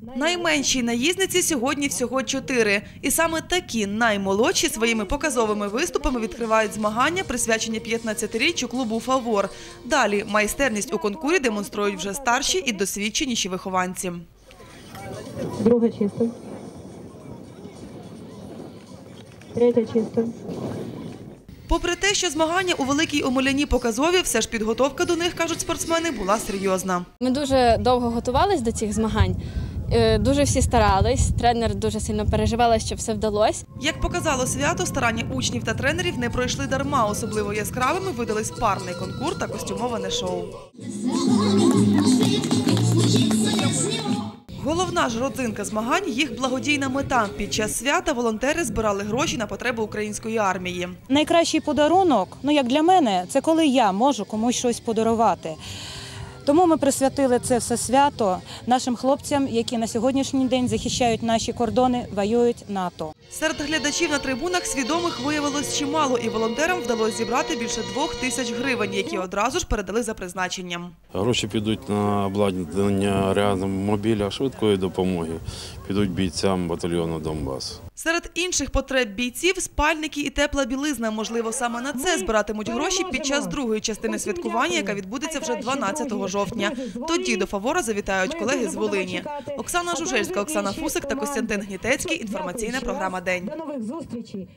Найменшій наїзниці сьогодні всього чотири. І саме такі наймолодші своїми показовими виступами відкривають змагання, присвячені 15-річчю клубу «Фавор». Далі майстерність у конкурі демонструють вже старші і досвідченіші вихованці. Друге чисто. Третє чисто. Попри те, що змагання у Великій Омеляні показові, все ж підготовка до них, кажуть спортсмени, була серйозна. Ми дуже довго готувалися до цих змагань. Е, Дуже всі старались. Тренер дуже сильно переживала, щоб все вдалося. Як показало свято, старання учнів та тренерів не пройшли дарма. Особливо яскравими видались парний конкурс та костюмоване шоу. Головна ж родзинка змагань – їх благодійна мета. Під час свята волонтери збирали гроші на потреби української армії. Найкращий подарунок, ну як для мене, це коли я можу комусь щось подарувати. Тому ми присвятили це все свято нашим хлопцям, які на сьогоднішній день захищають наші кордони, воюють НАТО. Серед глядачів на трибунах свідомих виявилось чимало, і волонтерам вдалося зібрати більше двох тисяч гривень, які одразу ж передали за призначенням. Гроші підуть на обладнання реанімобіля швидкої допомоги, підуть бійцям батальйону Донбас. Серед інших потреб бійців – спальники і тепла білизна. Можливо, саме на це збиратимуть гроші під час другої частини святкування, яка відбудеться вже 12 жовтня. Тоді до фавора завітають колеги з Волині. Оксана Жужельська, Оксана Фусик та Костянтин Гнітецький. Інформаційна програма «День». До нових зустрічей.